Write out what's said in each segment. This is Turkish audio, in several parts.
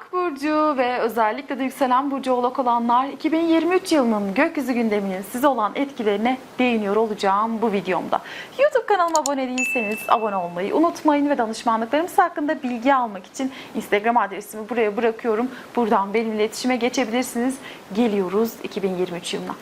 Oğlak Burcu ve özellikle de yükselen Burcu Oğlak olanlar 2023 yılının gökyüzü gündeminin size olan etkilerine değiniyor olacağım bu videomda. YouTube kanalıma abone değilseniz abone olmayı unutmayın ve danışmanlıklarımız hakkında bilgi almak için Instagram adresimi buraya bırakıyorum. Buradan benimle iletişime geçebilirsiniz. Geliyoruz 2023 yılına.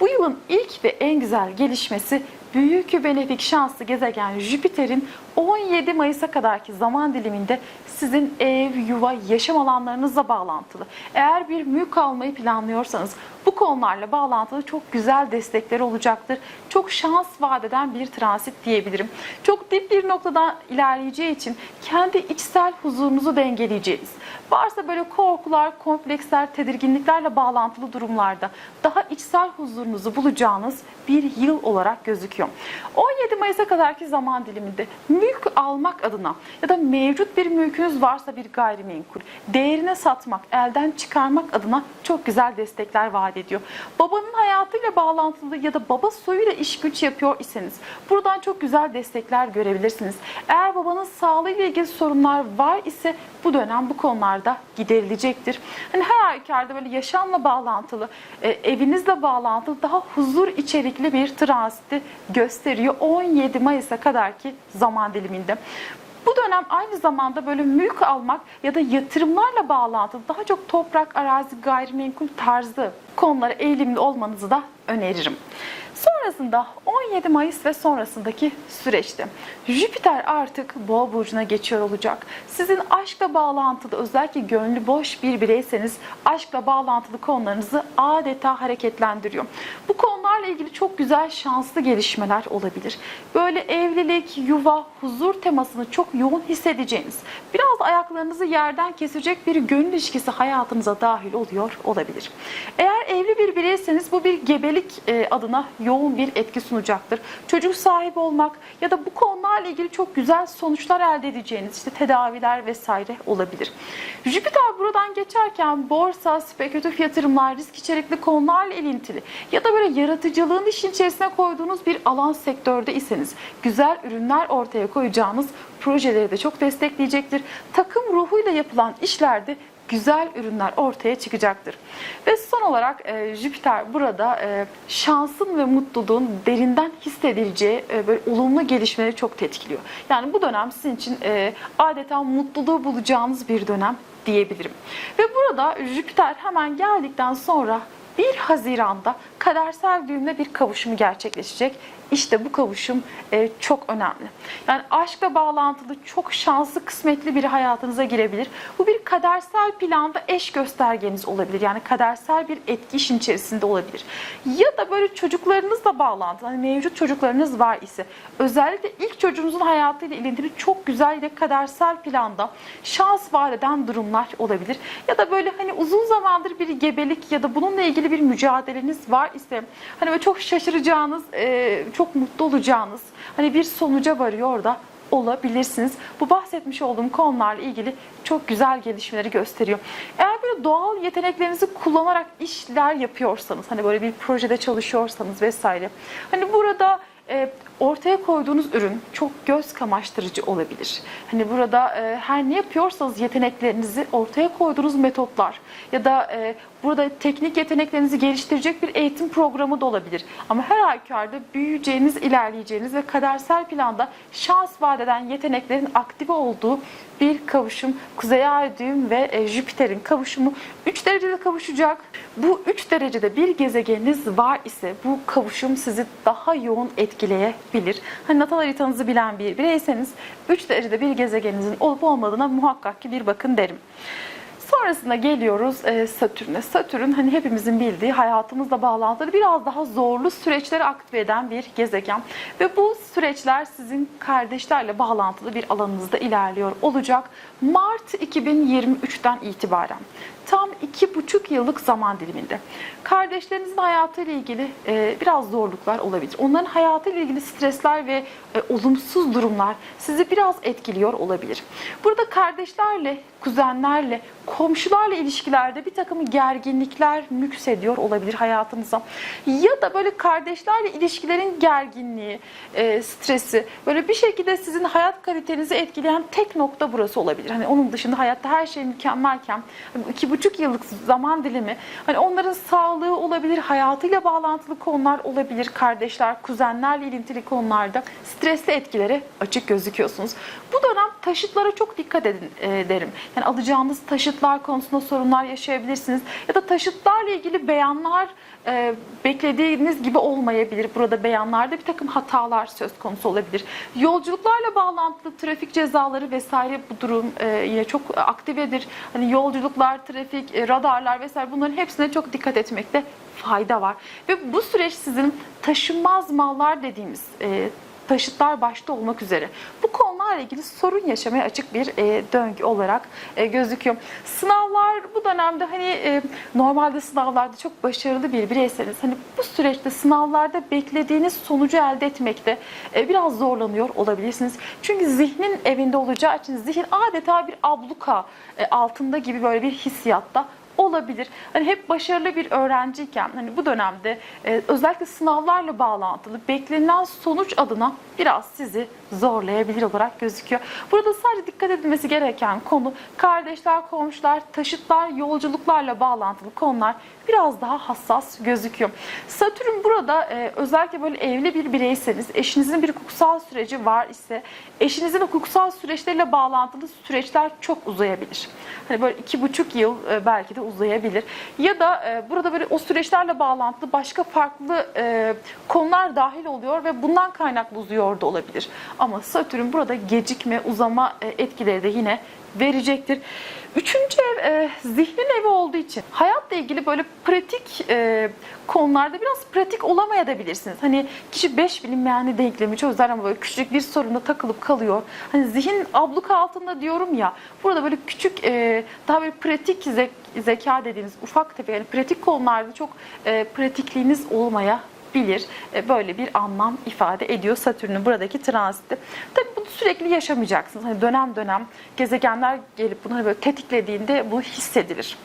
Bu yılın ilk ve en güzel gelişmesi büyük benefik şanslı gezegen Jüpiter'in 17 Mayıs'a kadarki zaman diliminde sizin ev, yuva, yaşam alanlarınızla bağlantılı. Eğer bir mülk almayı planlıyorsanız bu konularla bağlantılı çok güzel destekler olacaktır. Çok şans vaat bir transit diyebilirim. Çok dip bir noktadan ilerleyeceği için kendi içsel huzurunuzu dengeleyeceğiniz. Varsa böyle korkular, kompleksler, tedirginliklerle bağlantılı durumlarda daha içsel huzurunuzu bulacağınız bir yıl olarak gözüküyor. 17 Mayıs'a kadarki zaman diliminde mülk almak adına ya da mevcut bir mülkünüz varsa bir gayrimenkul değerine satmak, elden çıkarmak adına çok güzel destekler vaat ediyor. Babanın hayatıyla bağlantılı ya da baba soyuyla iş güç yapıyor iseniz buradan çok güzel destekler görebilirsiniz. Eğer babanın sağlığıyla ilgili sorunlar var ise bu dönem bu konularda giderilecektir. Hani her halükarda böyle yaşamla bağlantılı, e, evinizle bağlantılı daha huzur içerikli bir transiti gösteriyor 17 Mayıs'a kadarki zaman diliminde. Bu dönem aynı zamanda böyle mülk almak ya da yatırımlarla bağlantılı daha çok toprak, arazi, gayrimenkul tarzı konulara eğilimli olmanızı da öneririm. Sonrasında 17 Mayıs ve sonrasındaki süreçte Jüpiter artık Boğa burcuna geçiyor olacak. Sizin aşkla bağlantılı özellikle gönlü boş bir bireyseniz aşkla bağlantılı konularınızı adeta hareketlendiriyor. Bu konularla ilgili çok güzel şanslı gelişmeler olabilir. Böyle evlilik, yuva, huzur temasını çok yoğun hissedeceğiniz, biraz ayaklarınızı yerden kesecek bir gönül ilişkisi hayatınıza dahil oluyor olabilir. Eğer evli bir bireyseniz bu bir gebelik e, adına yoğun bir etki sunacaktır. Çocuk sahibi olmak ya da bu konularla ilgili çok güzel sonuçlar elde edeceğiniz işte tedaviler vesaire olabilir. Jüpiter buradan geçerken borsa, spekülatif yatırımlar, risk içerikli konularla ilintili ya da böyle yaratıcılığın işin içerisine koyduğunuz bir alan sektörde iseniz güzel ürünler ortaya koyacağınız projeleri de çok destekleyecektir. Takım ruhuyla yapılan işlerde güzel ürünler ortaya çıkacaktır. Ve son olarak e, Jüpiter burada e, şansın ve mutluluğun derinden hissedileceği e, böyle olumlu gelişmeleri çok tetkiliyor. Yani bu dönem sizin için e, adeta mutluluğu bulacağınız bir dönem diyebilirim. Ve burada Jüpiter hemen geldikten sonra 1 Haziran'da kadersel düğümle bir kavuşumu gerçekleşecek. İşte bu kavuşum e, çok önemli. Yani aşkla bağlantılı çok şanslı, kısmetli bir hayatınıza girebilir. Bu bir kadersel planda eş göstergeniz olabilir. Yani kadersel bir etki işin içerisinde olabilir. Ya da böyle çocuklarınızla bağlantılı, hani mevcut çocuklarınız var ise özellikle ilk çocuğunuzun hayatıyla ilintili çok güzel yine kadersel planda şans vaat eden durumlar olabilir. Ya da böyle hani uzun zamandır bir gebelik ya da bununla ilgili bir mücadeleniz var ise hani böyle çok şaşıracağınız, e, çok mutlu olacağınız hani bir sonuca varıyor da olabilirsiniz. Bu bahsetmiş olduğum konularla ilgili çok güzel gelişmeleri gösteriyor. Eğer böyle doğal yeteneklerinizi kullanarak işler yapıyorsanız, hani böyle bir projede çalışıyorsanız vesaire. Hani burada e, ortaya koyduğunuz ürün çok göz kamaştırıcı olabilir. Hani burada e, her ne yapıyorsanız yeteneklerinizi ortaya koyduğunuz metotlar ya da e, burada teknik yeteneklerinizi geliştirecek bir eğitim programı da olabilir. Ama her halükarda büyüyeceğiniz, ilerleyeceğiniz ve kadersel planda şans vaat eden yeteneklerin aktive olduğu bir kavuşum. Kuzey Ay düğüm ve e, Jüpiter'in kavuşumu 3 derecede kavuşacak. Bu 3 derecede bir gezegeniniz var ise bu kavuşum sizi daha yoğun etkileyebilir. Hani natal haritanızı bilen bir bireyseniz 3 derecede bir gezegeninizin olup olmadığına muhakkak ki bir bakın derim. Sonrasında geliyoruz e, Satürn'e. Satürn hani hepimizin bildiği hayatımızla bağlantılı biraz daha zorlu süreçleri aktive eden bir gezegen. Ve bu süreçler sizin kardeşlerle bağlantılı bir alanınızda ilerliyor olacak. Mart 2023'ten itibaren tam iki buçuk yıllık zaman diliminde. Kardeşlerinizin hayatıyla ilgili e, biraz zorluklar olabilir. Onların hayatıyla ilgili stresler ve e, olumsuz durumlar sizi biraz etkiliyor olabilir. Burada kardeşlerle, kuzenlerle komşularla ilişkilerde bir takım gerginlikler müksediyor olabilir hayatınıza. Ya da böyle kardeşlerle ilişkilerin gerginliği, e, stresi böyle bir şekilde sizin hayat kalitenizi etkileyen tek nokta burası olabilir. Hani onun dışında hayatta her şey mükemmelken hani iki buçuk yıllık zaman dilimi hani onların sağlığı olabilir, hayatıyla bağlantılı konular olabilir. Kardeşler, kuzenlerle ilintili konularda stresli etkilere açık gözüküyorsunuz. Bu dönem taşıtlara çok dikkat edin e, derim. Yani alacağınız taşıtlar konusunda sorunlar yaşayabilirsiniz. Ya da taşıtlarla ilgili beyanlar e, beklediğiniz gibi olmayabilir. Burada beyanlarda bir takım hatalar söz konusu olabilir. Yolculuklarla bağlantılı trafik cezaları vesaire bu durum e, yine çok aktivedir. Hani yolculuklar, trafik, e, radarlar vesaire bunların hepsine çok dikkat etmekte fayda var. Ve bu süreç sizin taşınmaz mallar dediğimiz e, taşıtlar başta olmak üzere bu konularla ilgili sorun yaşamaya açık bir e, döngü olarak e, gözüküyor. Sınavlar bu dönemde hani e, normalde sınavlarda çok başarılı bir bireyseniz hani bu süreçte sınavlarda beklediğiniz sonucu elde etmekte e, biraz zorlanıyor olabilirsiniz. Çünkü zihnin evinde olacağı için zihin adeta bir abluka e, altında gibi böyle bir hissiyatta olabilir. Hani hep başarılı bir öğrenciyken hani bu dönemde e, özellikle sınavlarla bağlantılı beklenilen sonuç adına biraz sizi zorlayabilir olarak gözüküyor. Burada sadece dikkat edilmesi gereken konu kardeşler, komşular, taşıtlar, yolculuklarla bağlantılı konular biraz daha hassas gözüküyor. Satürn burada e, özellikle böyle evli bir bireyseniz, eşinizin bir hukuksal süreci var ise eşinizin hukuksal süreçleriyle bağlantılı süreçler çok uzayabilir. Hani böyle iki buçuk yıl e, belki de uzayabilir. Ya da e, burada böyle o süreçlerle bağlantılı başka farklı e, konular dahil oluyor ve bundan kaynaklı uzuyor da olabilir. Ama Satürn burada gecikme, uzama e, etkileri de yine verecektir. Üçüncü ev e, zihnin evi olduğu için hayatla ilgili böyle pratik e, konularda biraz pratik olamayabilirsiniz. Hani kişi beş bilinmeyenli denklemi çözer ama böyle küçük bir sorunda takılıp kalıyor. Hani zihin abluka altında diyorum ya burada böyle küçük e, daha böyle pratik zek- zeka dediğiniz ufak tefek yani pratik konularda çok e, pratikliğiniz olmaya bilir. E, Böyle bir anlam ifade ediyor Satürn'ün buradaki transiti. Tabii bunu sürekli yaşamayacaksınız. Hani dönem dönem gezegenler gelip bunu böyle tetiklediğinde bu hissedilir.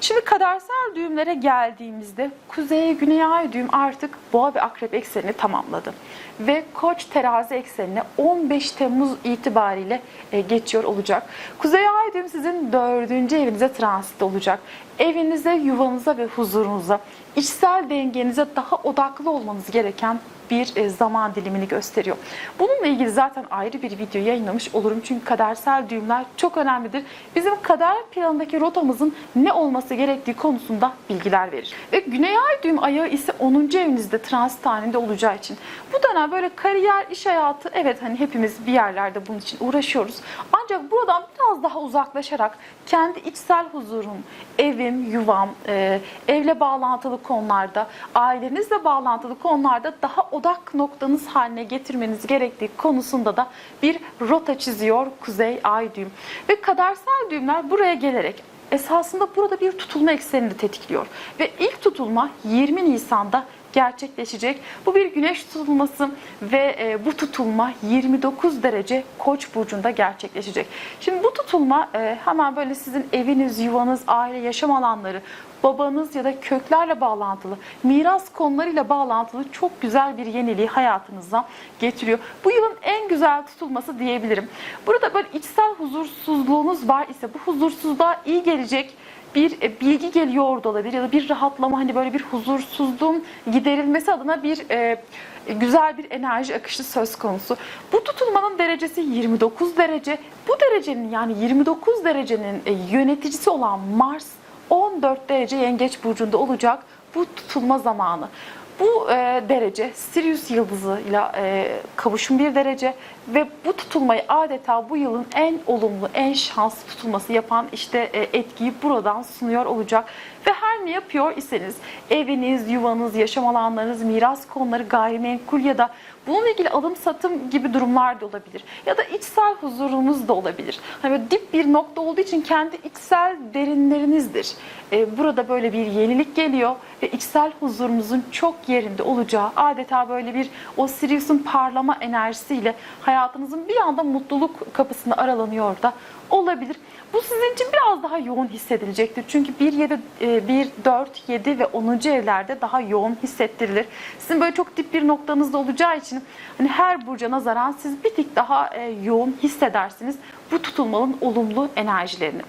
Şimdi kadersel düğümlere geldiğimizde Kuzey Güney Ay düğüm artık Boğa ve Akrep eksenini tamamladı. Ve Koç terazi eksenine 15 Temmuz itibariyle e, geçiyor olacak. Kuzey Ay düğüm sizin dördüncü evinize transit olacak. Evinize, yuvanıza ve huzurunuza, içsel dengenize daha odaklı olmanız gereken bir e, zaman dilimini gösteriyor. Bununla ilgili zaten ayrı bir video yayınlamış olurum. Çünkü kadersel düğümler çok önemlidir. Bizim kader planındaki rotamızın ne olması gerektiği konusunda bilgiler verir. Ve Güney Ay düğüm ayağı ise 10. evinizde transit halinde olacağı için bu dönem böyle kariyer, iş hayatı evet hani hepimiz bir yerlerde bunun için uğraşıyoruz. Ancak buradan biraz daha uzaklaşarak kendi içsel huzurum, evim, yuvam, e, evle bağlantılı konularda, ailenizle bağlantılı konularda daha odak noktanız haline getirmeniz gerektiği konusunda da bir rota çiziyor Kuzey Ay düğüm. Ve kadersel düğümler buraya gelerek esasında burada bir tutulma eksenini tetikliyor. Ve ilk tutulma 20 Nisan'da gerçekleşecek. Bu bir güneş tutulması ve e, bu tutulma 29 derece Koç burcunda gerçekleşecek. Şimdi bu tutulma e, hemen böyle sizin eviniz, yuvanız, aile, yaşam alanları, babanız ya da köklerle bağlantılı, miras konularıyla bağlantılı çok güzel bir yeniliği hayatınıza getiriyor. Bu yılın en güzel tutulması diyebilirim. Burada böyle içsel huzursuzluğunuz var ise bu huzursuzluğa iyi gelecek bir e, bilgi geliyor da olabilir ya da bir rahatlama hani böyle bir huzursuzluğun giderilmesi adına bir e, güzel bir enerji akışı söz konusu. Bu tutulmanın derecesi 29 derece. Bu derecenin yani 29 derecenin e, yöneticisi olan Mars 14 derece yengeç burcunda olacak bu tutulma zamanı. Bu e, derece Sirius yıldızıyla e, kavuşum bir derece ve bu tutulmayı adeta bu yılın en olumlu, en şanslı tutulması yapan işte e, etkiyi buradan sunuyor olacak. Ve her ne yapıyor iseniz eviniz, yuvanız, yaşam alanlarınız, miras konuları, gayrimenkul ya da Bununla ilgili alım satım gibi durumlar da olabilir. Ya da içsel huzurunuz da olabilir. Hani dip bir nokta olduğu için kendi içsel derinlerinizdir. Ee, burada böyle bir yenilik geliyor ve içsel huzurunuzun çok yerinde olacağı adeta böyle bir o Sirius'un parlama enerjisiyle hayatınızın bir anda mutluluk kapısını aralanıyor da olabilir. Bu sizin için biraz daha yoğun hissedilecektir. Çünkü 1, 7, 1, 4, 7 ve 10. evlerde daha yoğun hissettirilir. Sizin böyle çok dip bir noktanızda olacağı için hani her burca nazaran siz bir tık daha e, yoğun hissedersiniz bu tutulmanın olumlu enerjilerini.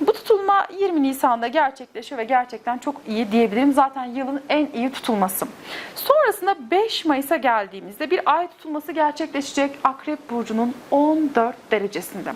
Bu tutulma 20 Nisan'da gerçekleşiyor ve gerçekten çok iyi diyebilirim. Zaten yılın en iyi tutulması. Sonrasında 5 Mayıs'a geldiğimizde bir ay tutulması gerçekleşecek Akrep Burcu'nun 14 derecesinde.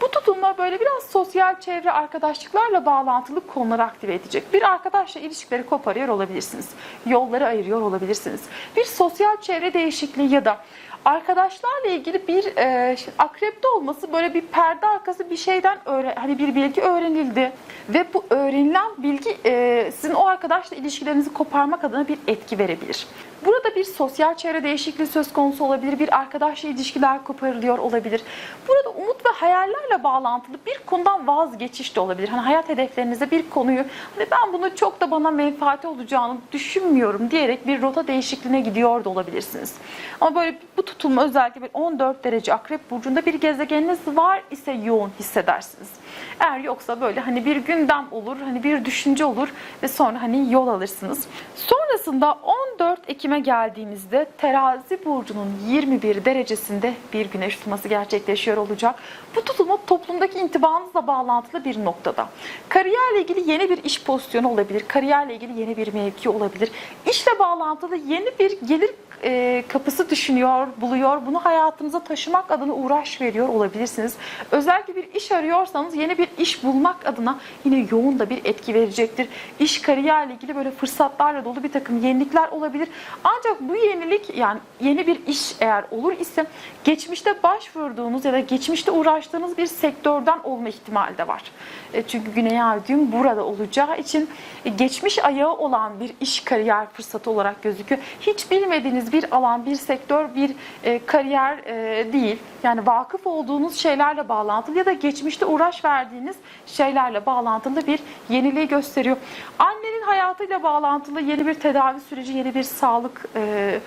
Bu tutulma böyle biraz sosyal çevre arkadaşlıklarla bağlantılı konuları aktive edecek. Bir arkadaşla ilişkileri koparıyor olabilirsiniz. Yolları ayırıyor olabilirsiniz. Bir sosyal çevre değişikliği ya da arkadaşlarla ilgili bir e, şimdi akrepte olması böyle bir perde arkası bir şeyden öğren, hani bir bilgi öğrenildi ve bu öğrenilen bilgi e, sizin o arkadaşla ilişkilerinizi koparmak adına bir etki verebilir. Burada bir sosyal çevre değişikliği söz konusu olabilir, bir arkadaşla ilişkiler koparılıyor olabilir. Burada umut ve hayallerle bağlantılı bir konudan vazgeçiş de olabilir. Hani hayat hedeflerinize bir konuyu, hani ben bunu çok da bana menfaati olacağını düşünmüyorum diyerek bir rota değişikliğine gidiyor da olabilirsiniz. Ama böyle bu tutulma özellikle bir 14 derece akrep burcunda bir gezegeniniz var ise yoğun hissedersiniz. Eğer yoksa böyle hani bir gündem olur, hani bir düşünce olur ve sonra hani yol alırsınız. Sonrasında 14 Ekim'e geldiğimizde terazi burcunun 21 derecesinde bir güneş tutulması gerçekleşiyor olacak. Bu tutulma toplumdaki intibanızla bağlantılı bir noktada. Kariyerle ilgili yeni bir iş pozisyonu olabilir. Kariyerle ilgili yeni bir mevki olabilir. İşle bağlantılı yeni bir gelir e, kapısı düşünüyor, buluyor. Bunu hayatınıza taşımak adına uğraş veriyor olabilirsiniz. Özellikle bir iş arıyorsanız yeni bir iş bulmak adına yine yoğun da bir etki verecektir. İş kariyerle ilgili böyle fırsatlarla dolu bir takım yenilikler olabilir. Ancak bu yenilik yani yeni bir iş eğer olur ise geçmişte başvurduğunuz ya da geçmişte uğraştığınız bir sektörden olma ihtimali de var. E, çünkü Güney Ay düğüm burada olacağı için e, geçmiş ayağı olan bir iş kariyer fırsatı olarak gözüküyor. Hiç bilmediğiniz bir alan, bir sektör, bir e, kariyer değil. Yani vakıf olduğunuz şeylerle bağlantılı ya da geçmişte uğraş verdiğiniz şeylerle bağlantılı bir yeniliği gösteriyor. Annenin hayatıyla bağlantılı yeni bir tedavi süreci, yeni bir sağlık e,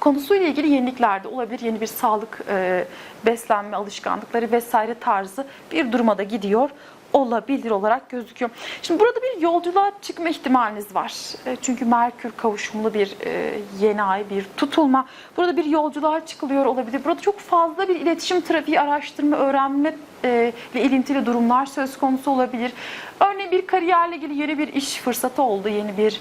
konusuyla ilgili yenilikler de olabilir. Yeni bir sağlık e, beslenme alışkanlıkları vesaire tarzı bir duruma da gidiyor olabilir olarak gözüküyor. Şimdi burada bir yolculuğa çıkma ihtimaliniz var. E, Çünkü Merkür kavuşumlu bir e, yeni ay, bir tutulma. Burada bir yolculuğa çıkılıyor olabilir. Burada çok fazla bir iletişim trafiği, araştırma, öğrenme e, ile ilintili durumlar söz konusu olabilir. Örneğin bir kariyerle ilgili yeni bir iş fırsatı oldu, yeni bir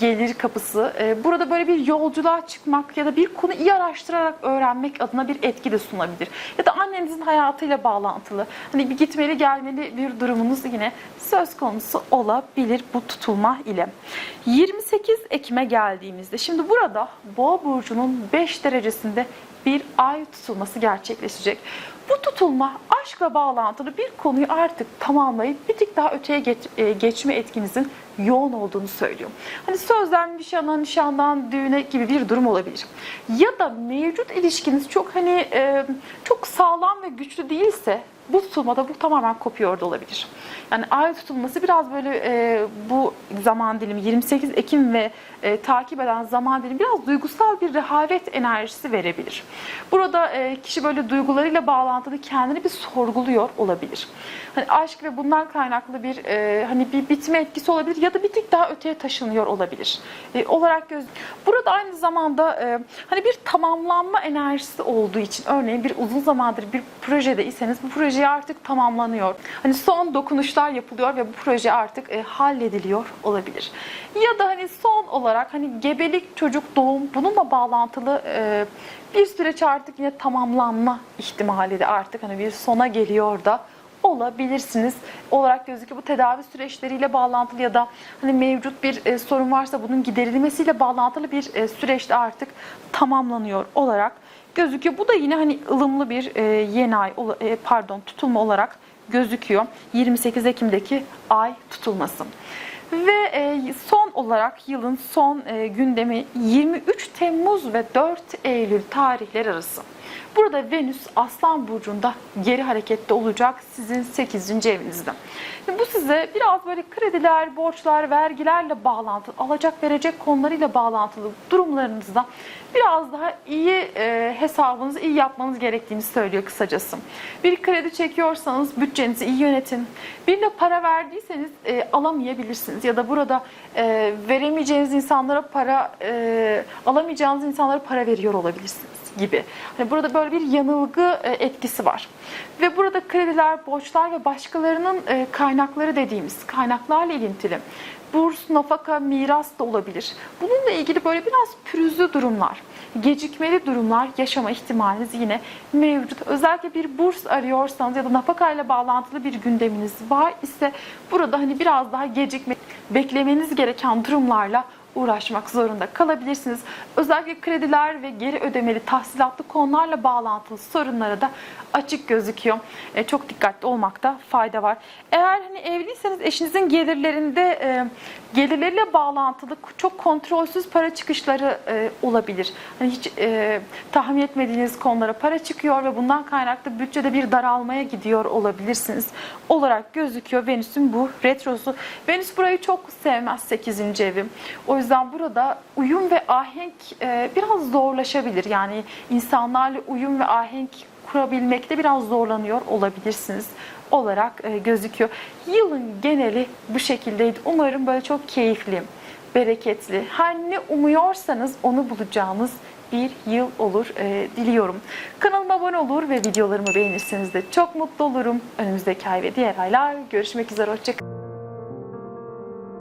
gelir kapısı. Burada böyle bir yolculuğa çıkmak ya da bir konu iyi araştırarak öğrenmek adına bir etki de sunabilir. Ya da annenizin hayatıyla bağlantılı, hani bir gitmeli gelmeli bir durumunuz yine söz konusu olabilir bu tutulma ile. 28 Ekim'e geldiğimizde, şimdi burada Boğa burcunun 5 derecesinde bir ay tutulması gerçekleşecek. Bu tutulma aşkla bağlantılı bir konuyu artık tamamlayıp bir tık daha öteye geç- e, geçme etkinizin yoğun olduğunu söylüyor. Hani sözden nişana, nişandan düğüne gibi bir durum olabilir. Ya da mevcut ilişkiniz çok hani e, çok sağlam ve güçlü değilse bu tutulmada bu tamamen kopuyor da olabilir. Yani ay tutulması biraz böyle e, bu zaman dilimi 28 Ekim ve e, takip eden zaman dilimi biraz duygusal bir rehavet enerjisi verebilir. Burada e, kişi böyle duygularıyla bağlantılı kendini bir sorguluyor olabilir. Hani aşk ve bundan kaynaklı bir e, hani bir bitme etkisi olabilir ya da bir tık daha öteye taşınıyor olabilir. E, olarak göz. Burada aynı zamanda e, hani bir tamamlanma enerjisi olduğu için örneğin bir uzun zamandır bir projede iseniz bu proje artık tamamlanıyor. Hani son dokunuşlar yapılıyor ve bu proje artık e, hallediliyor olabilir. Ya da hani son olarak hani gebelik, çocuk, doğum bununla bağlantılı e, bir süreç artık yine tamamlanma ihtimali de artık hani bir sona geliyor da olabilirsiniz olarak gözüküyor. Bu tedavi süreçleriyle bağlantılı ya da hani mevcut bir e, sorun varsa bunun giderilmesiyle bağlantılı bir e, süreçte artık tamamlanıyor olarak gözüküyor. Bu da yine hani ılımlı bir e, yeni ay e, pardon tutulma olarak gözüküyor. 28 Ekim'deki ay tutulması. Ve e, son olarak yılın son e, gündemi 23 Temmuz ve 4 Eylül tarihleri arası. Burada Venüs Aslan Burcu'nda geri harekette olacak sizin 8. evinizde. Şimdi bu size biraz böyle krediler, borçlar, vergilerle bağlantılı, alacak verecek konularıyla bağlantılı durumlarınızda biraz daha iyi e, hesabınızı iyi yapmanız gerektiğini söylüyor kısacası. Bir kredi çekiyorsanız bütçenizi iyi yönetin. Birine para verdiyseniz e, alamayabilirsiniz ya da burada e, veremeyeceğiniz insanlara para, e, alamayacağınız insanlara para veriyor olabilirsiniz gibi. Hani burada böyle bir yanılgı e, etkisi var. Ve burada krediler, borçlar ve başkalarının e, kaynakları dediğimiz kaynaklarla ilintili burs, nafaka, miras da olabilir. Bununla ilgili böyle biraz pürüzlü durumlar, gecikmeli durumlar yaşama ihtimaliniz yine mevcut. Özellikle bir burs arıyorsanız ya da nafakayla bağlantılı bir gündeminiz var ise burada hani biraz daha gecikme, beklemeniz gereken durumlarla uğraşmak zorunda kalabilirsiniz. Özellikle krediler ve geri ödemeli tahsilatlı konularla bağlantılı sorunlara da açık gözüküyor. E, çok dikkatli olmakta fayda var. Eğer hani evliyseniz eşinizin gelirlerinde e, gelirleriyle bağlantılı çok kontrolsüz para çıkışları e, olabilir. Hani hiç e, tahmin etmediğiniz konulara para çıkıyor ve bundan kaynaklı bütçede bir daralmaya gidiyor olabilirsiniz. Olarak gözüküyor Venüs'ün bu retrosu. Venüs burayı çok sevmez 8. evim. O yüzden burada uyum ve ahenk e, biraz zorlaşabilir. Yani insanlarla uyum ve ahenk kurabilmekte biraz zorlanıyor olabilirsiniz olarak e, gözüküyor. Yılın geneli bu şekildeydi. Umarım böyle çok keyifli, bereketli, her ne umuyorsanız onu bulacağınız bir yıl olur e, diliyorum. Kanalıma abone olur ve videolarımı beğenirseniz de çok mutlu olurum. Önümüzdeki ay ve diğer aylar görüşmek üzere. Hoşçakalın.